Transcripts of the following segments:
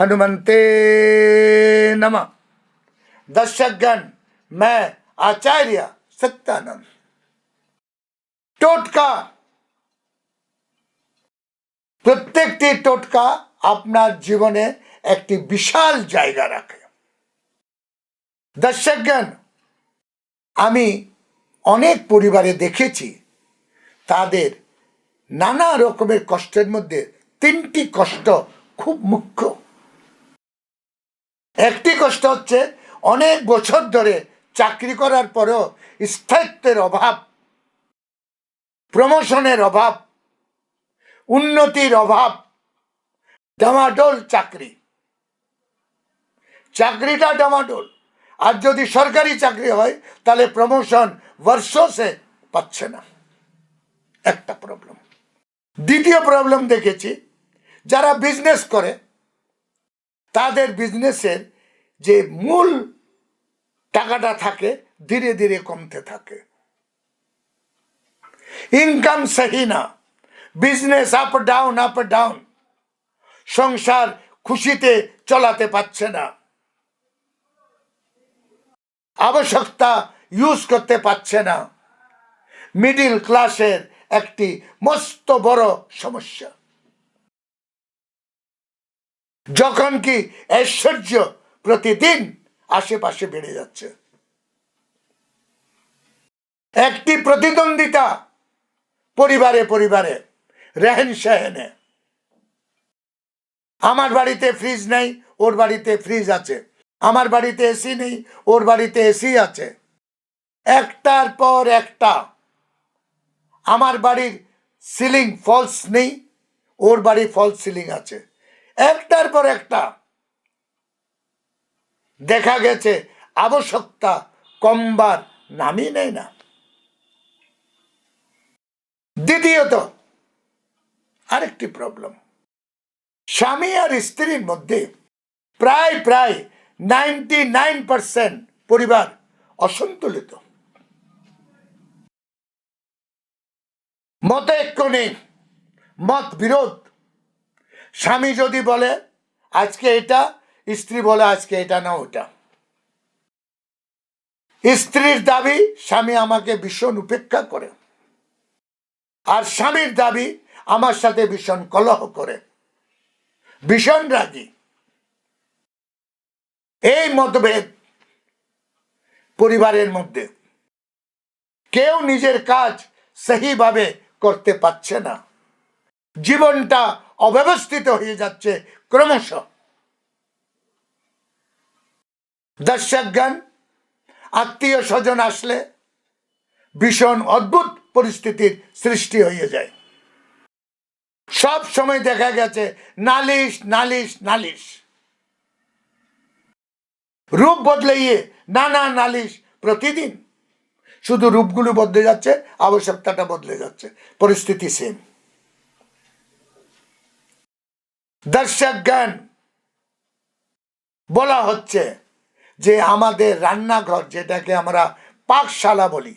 हनुमंते नमः दर्शकगण मैं आचार्य सत्यानंद টোটকা প্রত্যেকটি টোটকা আপনার জীবনে একটি বিশাল জায়গা রাখে দর্শকগণ আমি অনেক পরিবারে দেখেছি তাদের নানা রকমের কষ্টের মধ্যে তিনটি কষ্ট খুব মুখ্য একটি কষ্ট হচ্ছে, অনেক বছর ধরে চাকরি করার পরেও স্থায়িত্বের অভাব, প্রমোশনের অভাব, উন্নতির অভাব, ডামাডোল চাকরি। চাকরিটা ডামাডোল। আর যদি সরকারি চাকরি হয়, তাহলে প্রমোশন বর্ষসে পাচ্ছে না। একটা প্রবলেম দ্বিতীয় প্রবলেম দেখেছি, যারা বিজনেস করে তাদের বিজনেসের যে মূল টাকাটা থাকে, ধীরে ধীরে কমতে থাকে। ইনকাম সহি না। Business up down up down সংসার খুশিতে চলাতে পারছে না। আবশ্যকতা ইউজ করতে পারছে না। মিডিল ক্লাসের একটি মস্ত বড় সমস্যা। যখন কি ঐশ্বর্য প্রতিদিন আশেপাশে বেড়ে যাচ্ছে। একটি প্রতিদ্বন্দ্বিতা পরিবারে পরিবারে, রেহেন সেহেনে আমার বাড়িতে ফ্রিজ নেই, ওর বাড়িতে ফ্রিজ আছে। আমার বাড়িতে এসি নেই, ওর বাড়িতে এসি আছে। একটার পর একটা আমার বাড়ির সিলিং ফলস নেই, ওর বাড়ি ফলস সিলিং আছে। একটার পর একটা। দেখা গেছে, আবশ্যকতা কমবার নামই নেই না। দ্বিতীয়ত, আরেকটি প্রবলেম স্বামী আর স্ত্রীর মধ্যে প্রায় প্রায় নাইনটি নাইন পার্সেন্ট পরিবার অসন্তুলিত। মত ঐক্য নেই মত বিরোধ স্বামী যদি বলে, আজকে এটা, স্ত্রী বলে, আজকে এটা না, ওটা। স্ত্রীর দাবি, স্বামী আমাকে ভীষণ উপেক্ষা করে। আর স্বামীর দাবি, আমার সাথে ভীষণ কলহ করে। ভীষণ রাগী। এই মতভেদ পরিবারের মধ্যে। কেউ নিজের কাজ সহিভাবে করতে পারছে না। জীবনটা অব্যবস্থিত হয়ে যাচ্ছে ক্রমশ। দর্শকগণ আত্মীয় স্বজন আসলে ভীষণ অদ্ভুত পরিস্থিতির সৃষ্টি হয়ে যায়। সব সময় দেখা গেছে নালিশ নালিশ নালিশ। রূপ বদলাইয়ে নানা নালিশ প্রতিদিন। শুধু রূপগুলো বদলে যাচ্ছে, আবশ্যকতাটা বদলে যাচ্ছে, পরিস্থিতি সেম দর্শক জ্ঞান বলা হচ্ছে যে আমাদের রান্নাঘর যেটাকে আমরা পাকশালা বলি,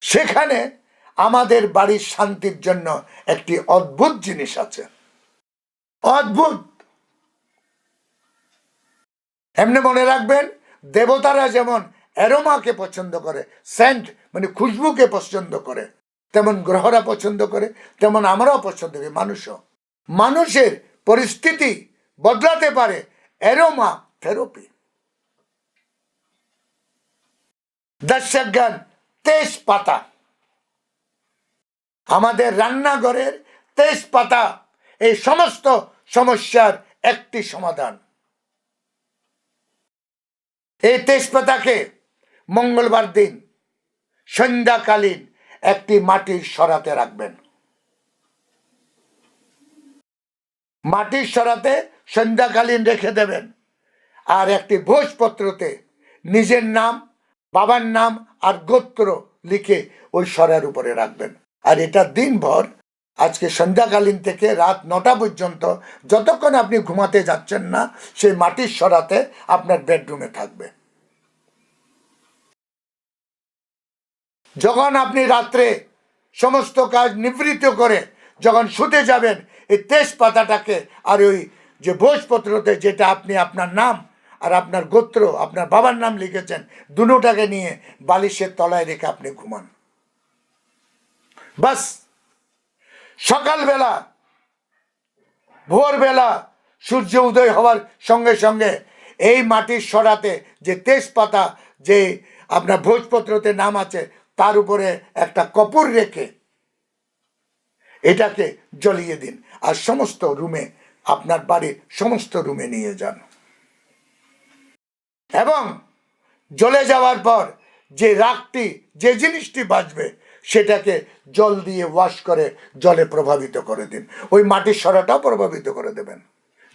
সেখানে আমাদের বাড়ির শান্তির জন্য একটি অদ্ভুত জিনিস আছে। অদ্ভুত! এমনি মনে রাখবেন, দেবতারা যেমন অ্যারোমাকে পছন্দ করে, সেন্ট মানে খুশবুকে পছন্দ করে, তেমন গ্রহরা পছন্দ করে, তেমন আমরাও পছন্দ করি, মানুষও। মানুষের পরিস্থিতি বদলাতে পারে অ্যারোমা থেরাপি। দর্শক জ্ঞান তেজপাতা। আমাদের রান্নাঘরের তেজপাতা, এই সমস্ত সমস্যার একটি সমাধান। এই তেজপাতাকে মঙ্গলবার দিন সন্ধ্যাকালীন একটি মাটির সরাতে রাখবেন। মাটির সরাতে সন্ধ্যাকালীন রেখে দেবেন। আর একটি ভোজপত্রতে নিজের নাম, বাবার নাম আর গোত্র লিখে ওই সরার উপরে রাখবেন। আর এটা দিনভর, আজকে সন্ধ্যাকালীন থেকে রাত নটা পর্যন্ত যতক্ষণ আপনি ঘুমাতে যাচ্ছেন না, সেই মাটির সরাতে আপনার বেডরুমে থাকবে। যখন আপনি রাত্রে সমস্ত কাজ নিবৃত্ত করে যখন শুতে যাবেন, এই তেজপাতাটাকে আর ওই যে ভোজপত্রতে যেটা আপনি আপনার নাম আর আপনার গোত্র, আপনার বাবার নাম লিখেছেন, দুটোটাকে নিয়ে বালিশের তলায় রেখে আপনি ঘুমান। বাস, সকালবেলা, ভোরবেলা সূর্য উদয় হওয়ার সঙ্গে সঙ্গে এই মাটির সরাতে যে তেজপাতা, যে আপনার ভোজপত্রতে নাম আছে, তার উপরে একটা কপুর রেখে এটাকে জ্বলিয়ে দিন। আর সমস্ত রুমে, আপনার বাড়ির সমস্ত রুমে নিয়ে যান। এবং জ্বলে যাওয়ার পর যে রাগটি, যে জিনিসটি বাঁচবে সেটাকে জল দিয়ে ওয়াশ করে জলে প্রভাবিত করে দিন। ওই মাটির সরাটাও প্রভাবিত করে দেবেন।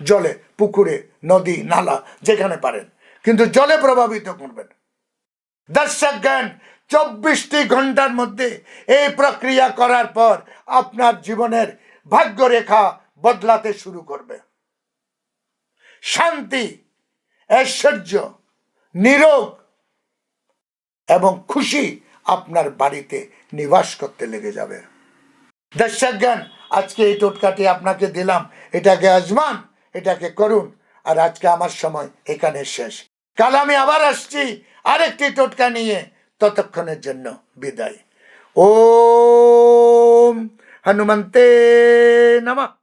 জলে, পুকুরে, নদী, নালা, যেখানে পারেন। কিন্তু জলে প্রভাবিত করবেন। দর্শক জ্ঞান চব্বিশটি ঘণ্টার মধ্যে এই প্রক্রিয়া করার পর আপনার জীবনের ভাগ্যরেখা বদলাতে শুরু করবে। শান্তি, ঐশ্বর্য, নিরোগ এবং খুশি আপনার বাড়িতে নিবাস করতে লেগে যাবে। দর্শক জ্ঞান আজকে এই টোটকাটি আপনাকে দিলাম। এটাকে আজমান, এটাকে করুন। আর আজকে আমার সময় এখানে শেষ। কাল আমি আবার আসছি আরেকটি টোটকা নিয়ে। ততক্ষণের জন্য বিদায়। ও হনুমন্তে নমঃ।